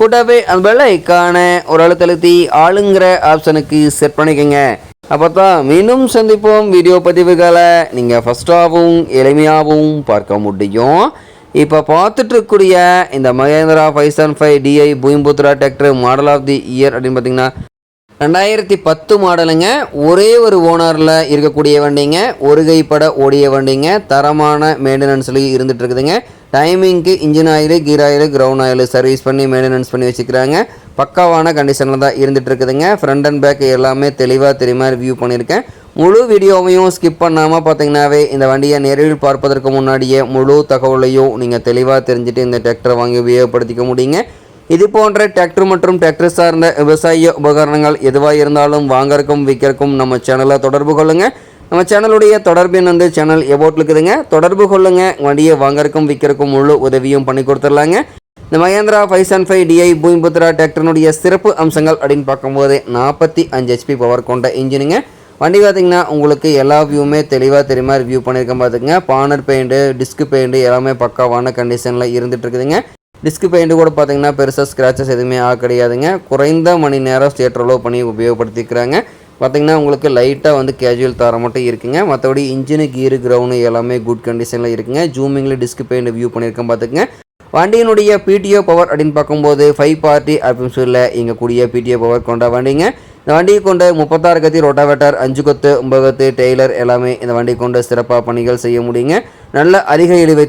கூட்டாவே அந்த பெல் ஐக்கான ஒரு அழுத்தழுத்தி ஆளுங்கிற ஆப்ஷனுக்கு செட் பண்ணிக்கோங்க. அப்போ தான் மீண்டும் சந்திப்போம் வீடியோ பதிவுகளை. நீங்கள் ஃபஸ்ட்டாகவும் எளிமையாகவும் பார்க்க முடியும். இப்போ பார்த்துட்ருக்கூடிய இந்த Mahindra five seven five DI Bhoomiputra tractor model of the year அப்படின்னு பார்த்தீங்கன்னா ரெண்டாயிரத்தி பத்து மாடலுங்க. ஒரே ஒரு ஓனரில் இருக்கக்கூடிய வண்டிங்க. ஒரு கைப்பட ஓடிய வண்டிங்க. தரமான மெயின்டெனன்ஸ்லேயும் இருந்துகிட்ருக்குதுங்க டைமிங்க்கு engine oil gear oil ground oil service பண்ணி மெயின்டெனன்ஸ் பண்ணி வச்சுக்கிறாங்க. பக்காவான கண்டிஷனில் தான் இருந்துட்டு இருக்குதுங்க. ஃப்ரண்ட் அண்ட் பேக் எல்லாமே தெளிவாக தெரியுமா ரிவ்யூ பண்ணியிருக்கேன். முழு வீடியோவையும் ஸ்கிப் பண்ணாமல் பார்த்தீங்கன்னாவே இந்த வண்டியை நேரில் பார்ப்பதற்கு முன்னாடியே முழு தகவலையும் நீங்கள் தெளிவாக தெரிஞ்சுட்டு இந்த டிராக்டரை வாங்கி உபயோகப்படுத்திக்க முடியுங்க. இது போன்ற டிராக்டர் மற்றும் டிராக்டர் சார்ந்த விவசாய உபகரணங்கள் எதுவாக இருந்தாலும் வாங்கறக்கும் விற்கிறக்கும் நம்ம சேனலை தொடர்பு கொள்ளுங்கள் நம்ம சேனலுடைய தொடர்பின் வந்து சேனல் எபோட் இருக்குதுங்க. தொடர்பு கொள்ளுங்க. வண்டியை வாங்கறக்கும் விற்கிறக்கும் முழு உதவியும் பண்ணி கொடுத்துடலாங்க. இந்த Mahindra five seven five DI Bhoomiputra டிராக்டர்னுடைய சிறப்பு அம்சங்கள் அப்படின்னு பார்க்கும்போது நாற்பத்தி அஞ்சு ஹெச்பி பவர் கொண்ட இன்ஜினுங்க. வண்டி பார்த்தீங்கன்னா உங்களுக்கு எல்லா வியூவுமே தெளிவாக தெரியுமா? ரிவ்யூ பண்ணியிருக்கேன் பார்த்துங்க பானர் பெயிண்ட்டு டிஸ்க் பெயிண்ட்டு எல்லாமே பக்காவான கண்டிஷனில் இருந்துட்டு இருக்குதுங்க டிஸ்க் பெயிண்ட் கூட பார்த்தீங்கன்னா பெருசாக ஸ்க்ராச்சஸ் எதுவுமே ஆக கிடையாதுங்க. குறைந்த மணி நேரம் ஸ்டேட் பண்ணி உபயோகப்படுத்திக்கிறாங்க. பார்த்தீங்கன்னா உங்களுக்கு லைட்டாக வந்து கேஜுவல் தர மட்டும் இருக்குங்க. மற்றபடி இன்ஜினு கீரு கிரவுண்டு எல்லாமே குட் கண்டிஷனில் இருக்குங்க. ஜூமிங்கில் டிஸ்க் பெயிண்ட் வியூ பண்ணியிருக்கேன் பார்த்துக்குங்க. வண்டியினுடைய பிடிஓ பவர் அப்படின்னு பார்க்கும்போது ஃபைவ் பார்ட்டி அப்படின்னு சொல்ல இங்கே கூடிய பிடிஓ பவர் கொண்ட வண்டிங்க. இந்த வண்டியை கொண்டு முப்பத்தாறு கத்தி ரொட்டாவேட்டர் அஞ்சு கொத்து ஒன்பது கொத்து டெய்லர் எல்லாமே இந்த வண்டி கொண்டு சிறப்பாக பணிகள் செய்ய முடியுங்க. நல்ல அதிக இழுவை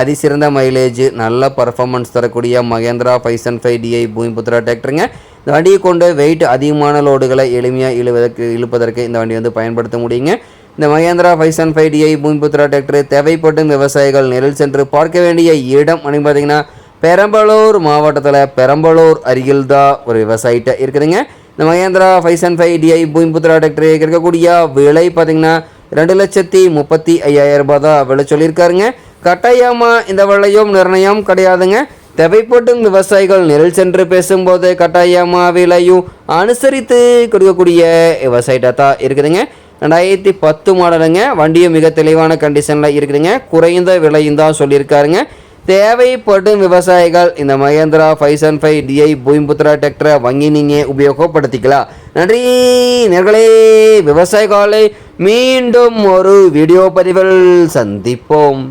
அதிசிறந்த மைலேஜ் நல்ல பர்ஃபார்மன்ஸ் தரக்கூடிய Mahindra five seven five DI Bhoomiputra டிராக்டருங்க இந்த வண்டியை கொண்டு வெயிட் அதிகமான லோடுகளை எளிமையாக இழுவதற்கு இழுப்பதற்கு இந்த வண்டி வந்து பயன்படுத்த முடியுங்க. இந்த Mahindra five seven five DI Bhoomiputra tractor தேவைப்படும் விவசாயிகள் நேரில் சென்று பார்க்க வேண்டிய இடம் அப்படின்னு பார்த்தீங்கன்னா பெரம்பலூர் மாவட்டத்தில் பெரம்பலூர் அருகில் தான் ஒரு விவசாயிட்ட இருக்குதுங்க. இந்த Mahindra five seven five DI Bhoomiputra tractor இருக்கக்கூடிய விலை பார்த்தீங்கன்னா ரெண்டு லட்சத்தி முப்பத்தி ஐயாயிரம் ரூபாய் தான் விலை சொல்லியிருக்காருங்க. கட்டாயமாக இந்த விலையும் நிர்ணயம் கிடையாதுங்க. தேவைப்படும் விவசாயிகள் நெல் சென்று பேசும்போது கட்டாயமா விலையும் அனுசரித்து கொடுக்கக்கூடிய விவசாயிட்ட தான் இருக்குதுங்க. ரெண்டாயிரத்தி பத்து மாடலுங்க. வண்டியும் மிக தெளிவான கண்டிஷனில் இருக்குதுங்க. குறைந்த விலையும் தான் சொல்லியிருக்காருங்க. தேவைப்படும் விவசாயிகள் இந்த Mahindra five seven five DI Bhoomiputra டிராக்டரை வாங்கி நீங்கள் உபயோகப்படுத்திக்கலாம். நன்றி நேர்களே. விவசாயிகளை மீண்டும் ஒரு வீடியோ பதிவில் சந்திப்போம்.